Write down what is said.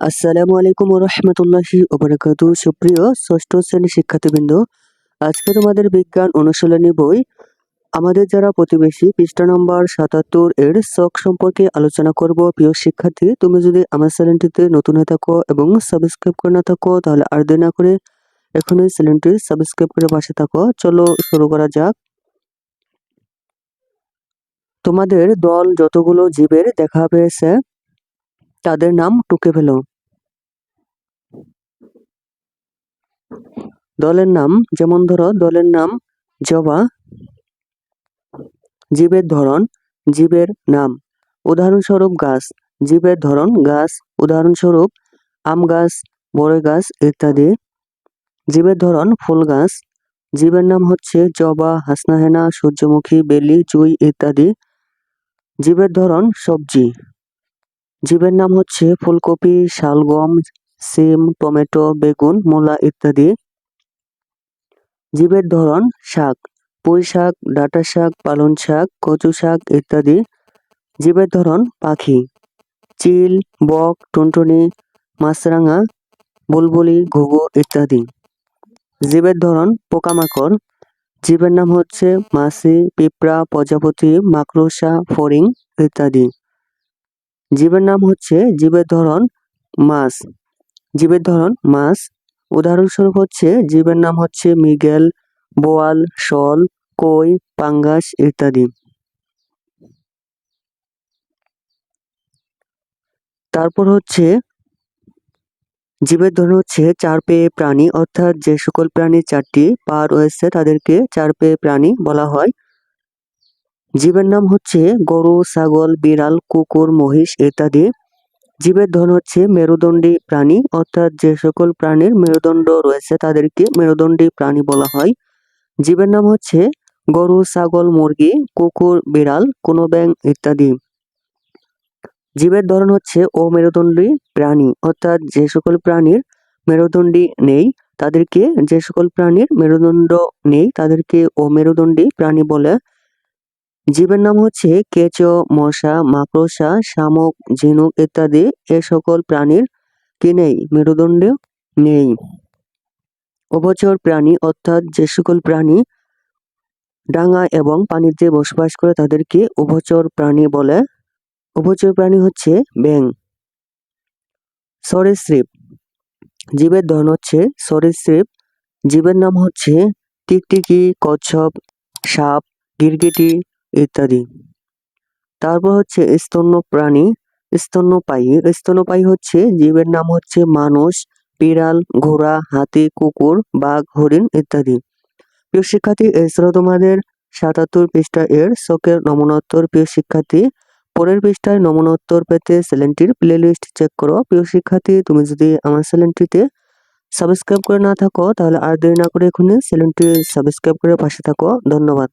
আসসালামু আলাইকুম রহমতুল্লাহি ওবরাকাতু সুপ্রিয় ষষ্ঠ শ্রেণির শিক্ষার্থীবৃন্দ, আজকে তোমাদের বিজ্ঞান অনুশীলনী বই, আমাদের যারা প্রতিবেশী, পৃষ্ঠা নম্বর সাতাত্তর এর শখ সম্পর্কে আলোচনা করব। প্রিয় শিক্ষার্থী, তুমি যদি আমার চ্যানেলটিতে নতুন হয়ে থাকো এবং সাবস্ক্রাইব করে না থাকো, তাহলে আর দেরি না করে এখনই চ্যানেলটি সাবস্ক্রাইব করে পাশে থাকো। চলো শুরু করা যাক। তোমাদের দল যতগুলো জীবের দেখা পেয়েছে, তাদের নাম টুকে ফেলো। দলের নাম, যেমন ধরো, দলের নাম জবা, জীবের ধরন, জীবের নাম। উদাহরণস্বরূপ গাছ, জীবের ধরন, গাছ। উদাহরণস্বরূপ আম গাছ বড়ই গাছ ইত্যাদি। জীবের ধরন, ফুল গাছ। জীবের নাম হচ্ছে জবা, হাসনাহেনা, সূর্যমুখী, বেলি, চুই ইত্যাদি। জীবের ধরন, সবজি। জীবের নাম হচ্ছে ফুলকপি, শালগম, সিম, টমেটো, বেগুন, মূলা ইত্যাদি। জীবের ধরন, শাক, পুঁই শাক, ডাঁটা শাক, পালং শাক, কচু শাক ইত্যাদি। জীবের ধরন, পাখি। চিল, বক, টুনটুনি, মাছরাঙা, বুলবুলি, ঘুঘু ইত্যাদি। জীবের ধরন, পোকামাকড়। জীবের নাম হচ্ছে মাছি, পিঁপড়া, প্রজাপতি, মাকড়সা, ফড়িং ইত্যাদি। জীবের নাম হচ্ছে জীবের ধরন, মাছ। জীবের ধরন, মাছ। উদাহরণস্বরূপ হচ্ছে জীবের নাম হচ্ছে মৃগেল, বোয়াল, শল, কই, পাঙ্গাস ইত্যাদি। তারপর হচ্ছে জীবের ধরন হচ্ছে চার পেয়ে প্রাণী, অর্থাৎ যে সকল প্রাণীর চারটি পা রয়েছে তাদেরকে চার পেয়ে প্রাণী বলা হয়। জীবের নাম হচ্ছে গরু, ছাগল, বিড়াল, কুকুর, মহিষ ইত্যাদি। জীবের ধন হচ্ছে মেরুদণ্ডী প্রাণী, অর্থাৎ যে সকল প্রাণীর মেরুদণ্ড রয়েছে তাদেরকে মেরুদণ্ডী প্রাণী বলা হয়। জীবের নাম হচ্ছে গরু, ছাগল, মুরগি, কুকুর, বিড়াল কোনো ব্যাং ইত্যাদি। জীবের ধরন হচ্ছে ও অমেরুদণ্ডী প্রাণী, অর্থাৎ যে সকল প্রাণীর মেরুদণ্ডী নেই, তাদেরকে যে সকল প্রাণীর মেরুদণ্ড নেই, তাদেরকে ও অমেরুদণ্ডী প্রাণী বলে জীবের নাম হচ্ছে কেঁচো, মশা, মাকড়সা, শামুক, ঝিনুক ইত্যাদি এ সকল প্রাণীর কি নেই? মেরুদণ্ড নেই। উভচর প্রাণী অর্থাৎ যে সকল প্রাণী ডাঙা এবং পানিতে বসবাস করে তাদেরকে উভচর প্রাণী বলে। উভচর প্রাণী হচ্ছে ব্যাং সরীসৃপ জীবের ধরন হচ্ছে সরীসৃপ জীবের নাম হচ্ছে টিকটিকি, কচ্ছপ, সাপ, গিরগিটি ইত্যাদি। তারপর হচ্ছে স্তন্য প্রাণী স্তন্যপায়ী। স্তন্যপায়ী হচ্ছে জীবের নাম হচ্ছে মানুষ, বিড়াল, ঘোড়া, হাতি, কুকুর, বাঘ, হরিণ ইত্যাদি। প্রিয় শিক্ষার্থী এছাড়াও তোমাদের সাতাত্তর পৃষ্ঠা এর শোকের নমনোত্তর প্রিয় শিক্ষার্থী, পরের পৃষ্ঠায় নমনোত্তর পেতে চ্যানেলটির প্লেলিস্ট চেক করো। প্রিয় শিক্ষার্থী, তুমি যদি আমার চ্যানেলটিতে সাবস্ক্রাইব করে না থাকো, তাহলে আর দেরি না করে এখনই চ্যানেলটি সাবস্ক্রাইব করে পাশে থাকো। ধন্যবাদ।